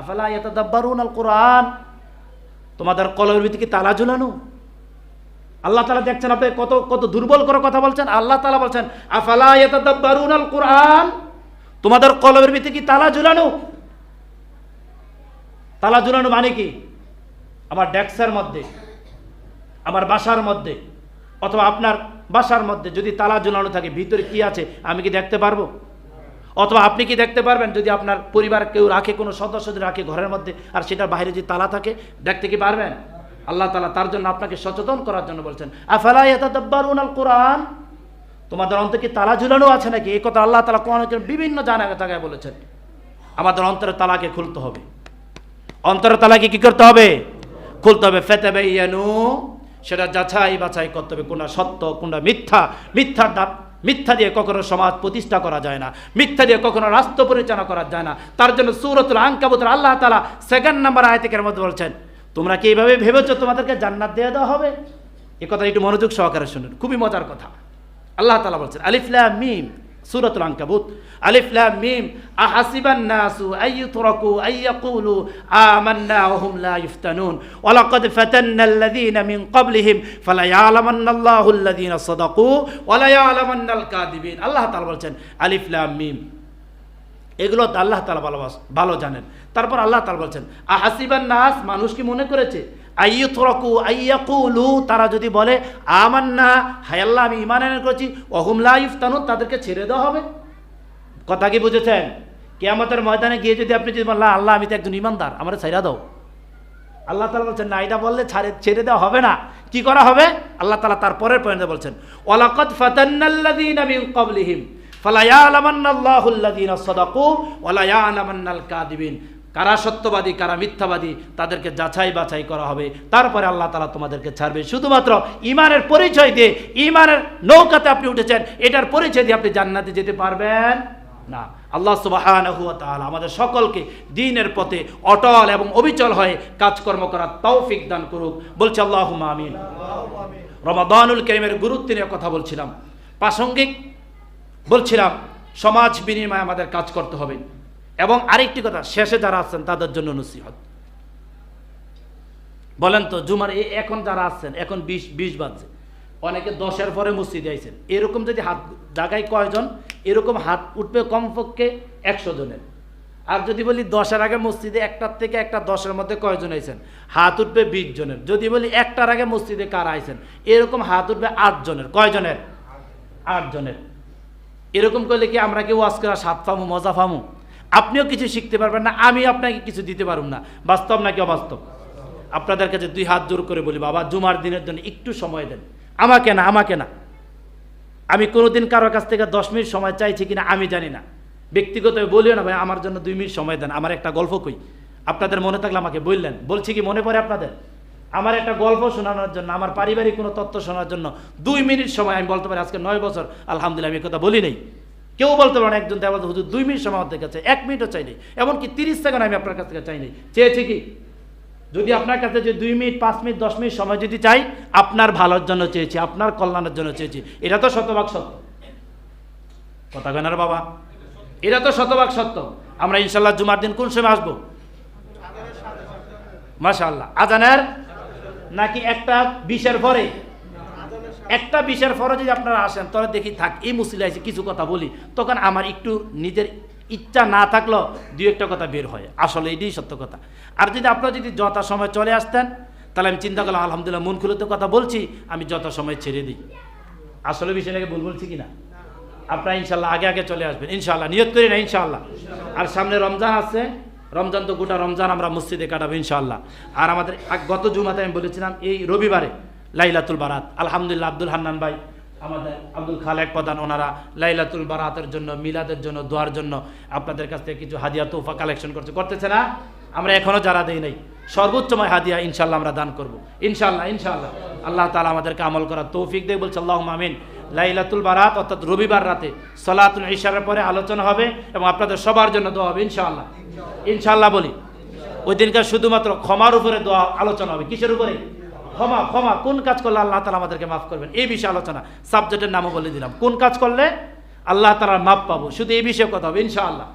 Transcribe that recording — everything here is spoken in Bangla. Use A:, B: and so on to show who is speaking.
A: আফালা ইয়াতাদাব্বারুন আল কোরআন তোমাদের কলমের ভিতরে কি তালা ঝুলানো? আল্লাহ তালা দেখছেন আপনি কত কত দুর্বল করে কথা বলছেন, আল্লাহ তালা বলছেন, আফালা ইয়াতাদাব্বারুন আল কোরআন তোমাদের কলমের ভিতরে কি তালা ঝুলানো? তালা ঝুলানো মানে কি? আমার ডেস্কের মধ্যে, আমার বাসার মধ্যে, অথবা আপনার বাসার মধ্যে যদি তালা ঝুলানো থাকে, ভিতরে কি আছে, আমি কি দেখতে পারব? অথবা আপনি কি দেখতে পারবেন যদি আপনার পরিবার কেউ রাখে, কোনো সদস্য যদি রাখে ঘরের মধ্যে আর সেটার বাইরে যদি তালা থাকে, দেখতে কি পারবেন? আল্লাহ তালা তার জন্য আপনাকে সচেতন করার জন্য বলছেন, আফালা ইয়াতাদাব্বারুন আল কোরআন তোমাদের অন্তর কি তালা ঝুলানো আছে নাকি? এই কথা আল্লাহ তালা কোরআনের জন্য বিভিন্ন জায়গায় জায়গায় বলেছেন। আমাদের অন্তরের তালাকে খুলতে হবে। অন্তরের তালাকে কি করতে হবে? খুলতে হবে। ফেতেবে ইয়ানু সেটা যাচাই বাছাই করতে হবে। কোনটা সত্য, কোনটা মিথ্যা? মিথ্যার দাপ মিথ্যা দিয়ে কখনো সমাজ প্রতিষ্ঠা করা যায় না। মিথ্যা দিয়ে কখনো রাষ্ট্র পরিচালনা করা যায় না। তার জন্য সুরতুল আঙ্কাবুতুল আল্লাহ তালা সেকেন্ড নাম্বার আয়তিকের মধ্যে বলছেন, তোমরা কি এইভাবে ভেবেছো তোমাদেরকে জান্নাত দিয়ে দেওয়া হবে? এ কথা একটু মনোযোগ সহকারে শুনুন। খুবই মজার কথা। আল্লাহ তালা বলছেন আলিফলা মিম। সুরতুল আঙ্কাবুত আলিফ লাম মিম আহাসিবান নাসু আইয়ুতরাকু আইয়াকুলু আমান্না ওয়া হুম লা ইফতানুন ওয়া লাকাদ ফাতান্না আল্লাযীনা মিন ক্বাবলিহিম ফালা ইয়ালামান্না আল্লাহু আল্লাযীনা সাদাকু ওয়া লা ইয়ালামান্নাল কাযিবিন আল্লাহ তাআলা বলছেন আলিফ লাম মিম এগুলো আল্লাহ তালা ভালো ভালো জানেন। তারপর আল্লাহ তালা বলছেন, আহাসিবান নাস, মানুষ কি মনে করেছে? আইয়ুতরাকু আইয়াকুলু তারা যদি বলে, আমান্না হায় আল্লাহ, আমি ইমান এনে করেছি অহুম লা ইফতানুন তাদেরকে ছেড়ে দেওয়া হবে। কথা কি বুঝেছেন? কেয়ামতের ময়দানে গিয়ে যদি আপনি যদি বললেন আল্লাহ, আমি তো একজন ইমানদার আমার ছাইরা দাও। আল্লাহ তালা বলছেন, না, এটা বললে ছাড়ে ছেড়ে দেওয়া হবে না। কি করা হবে? আল্লাহ তালা তার পরের পয়েন্টে বলছেন, ওয়ালাকাদ ফাতান্নাল্লাযীনা মিন কারা সত্যবাদী কারা মিথ্যাবাদী তাদেরকে যাচাই বাছাই করা হবে। তারপরে আল্লাহ তালা তোমাদেরকে ছাড়বে। শুধুমাত্র ইমানের পরিচয় দিয়ে ইমানের নৌকাতে আপনি উঠেছেন এটার পরিচয় দিয়ে আপনি জান্নাতে যেতে পারবেন না। আল্লাহ ওয়া আমাদের সকলকে দিনের পথে অটল এবং অবিচল হয়ে কাজকর্ম করার তৌফিক দান করুক। বলছে আল্লাহুম্মা আমিন। রমাদানুল করিমের গুরুত্ব নিয়ে কথা বলছিলাম। প্রাসঙ্গিক বলছিলাম, সমাজ বিনিময়ে আমাদের কাজ করতে হবে। এবং আরেকটি কথা, শেষে যারা আছেন, তাদের জন্য নসিহত। বলেন তো, জুমার এ এখন যারা আছেন, এখন বিশ বিশ বাজছে। অনেকে দশের পরে মসজিদে আইছেন। এরকম যদি হাত জায়গায় কয়জন, এরকম হাত উঠবে কমপক্ষে একশো জনের। আর যদি বলি দশের আগে মসজিদে একটার থেকে একটা দশের মধ্যে কয়জন আইছেন, হাত উঠবে বিশ জনের। যদি বলি একটার আগে মসজিদে কার আইছেন, এরকম হাত উঠবে আট জনের। কয়জনের? আট জনের। এরকম করলে কি আমরা কি ওয়াজ করা স্বাদ পামু মজা পামু আপনিও কিছু শিখতে পারবেন না, আমি আপনাকে কিছু দিতে পারব না। বাস্তব নাকি অবাস্তব? আপনাদের কাছে দুই হাত জোর করে বলি, বাবা, জুমার দিনের জন্য একটু সময় দেন। আমাকে না আমাকে না। আমি কোনোদিন কারোর কাছ থেকে দশ মিনিট সময় চাইছি কিনা আমি জানি না। ব্যক্তিগতভাবে বলিও না, ভাই, আমার জন্য দুই মিনিট সময় দেন। আমার একটা গল্প কই। আপনাদের মনে থাকলে আমাকে বললেন। বলছি কি, মনে পড়ে আপনাদের? আমার একটা গল্প শোনানোর জন্য, আমার পারিবারিক কোনো তথ্য শোনার জন্য দুই মিনিট সময় আমি বলতে পারি, আজকে নয় বছর, আলহামদুলিল্লাহ আমি কথা বলি নেই। কেউ বলতে পারেন একজন দেওয়া হুজুর, দুই মিনিট সময় আমাদের কাছে এক মিনিটও চাইনি এমনকি তিরিশ সেকেন্ড আমি আপনার কাছ থেকে চাইনি চেয়েছি কি? যদি আপনার কাছে যে দুই মিনিট, পাঁচ মিনিট, দশ মিনিট সময় যদি চাই, আপনার ভালোর জন্য চেয়েছি, আপনার কল্যাণের জন্য চেয়েছি। এটা তো শতভাগ সত্য। কথা কেনার বাবা? এটা তো শতভাগ সত্য। আমরা ইনশাল্লাহ জুমার দিন কোন সময় আসব? মাশাল্লাহ আজানের নাকি একটা বিশের পরে? একটা বিশের পরে যদি আপনারা আসেন তবে দেখি, থাক, এই মুসিলা এসে কিছু কথা বলি। তখন আমার একটু নিজের ইচ্ছা না থাকলেও দু একটা কথা বের হয়। আসলে এটাই সত্য কথা। আর যদি আপনারা যদি যথা সময় চলে আসতেন, তাহলে আমি চিন্তা করলাম, আলহামদুলিল্লাহ, মন খুলে তো কথা বলছি, আমি যথা সময় ছেড়ে দিই। আসলে বিষয়টাকে ভুল বলছি কিনা? আপনারা ইনশাল্লাহ আগে আগে চলে আসবেন। ইনশাল্লাহ, নিয়ত করি না, ইনশাল্লাহ। আর সামনে রমজান আছে রমজান তো গোটা রমজান আমরা মসজিদে কাটাবো ইনশাল্লাহ আর আমাদের গত জুমাতে আমি বলেছিলাম, এই রবিবারে লাইলাতুল বারাত। আলহামদুলিল্লাহ আব্দুল হান্নান ভাই, আমাদের আব্দুল খালেক প্রধান ওনারা লাইলাতুল বারাতের জন্য, মিলাদের জন্য, দোয়ার জন্য আপনাদের কাছ থেকে কিছু হাদিয়া তোফা কালেকশন করছে। করতেছে না? আমরা এখনও যারা দেই নাই। সর্বোচ্চময় হাদিয়া ইনশাল্লাহ আমরা দান করব। ইনশাল্লাহ ইনশাল্লাহ আল্লাহ তালা আমাদেরকে আমল করার তৌফিক দেয়, বলছে আল্লাহ মামিন লাইলাতুল বারাত অর্থাৎ রবিবার রাতে সলাতুল ইশারের পরে আলোচনা হবে এবং আপনাদের সবার জন্য দোয়া হবে, ইনশাআল্লাহ। ইনশাআল্লাহ বলি ওই দিনকার শুধুমাত্র ক্ষমার উপরে দোয়া আলোচনা হবে। কিসের উপরে? ক্ষমা ক্ষমা, কোন কাজ করলে আল্লাহ তালা আমাদেরকে মাফ করবেন? এই বিষয়ে আলোচনা। সাবজেক্টের নামও বলে দিলাম। কোন কাজ করলে আল্লাহ তালার মাপ পাবো? শুধু এই বিষয়ে কথা হবে, ইনশাআল্লাহ।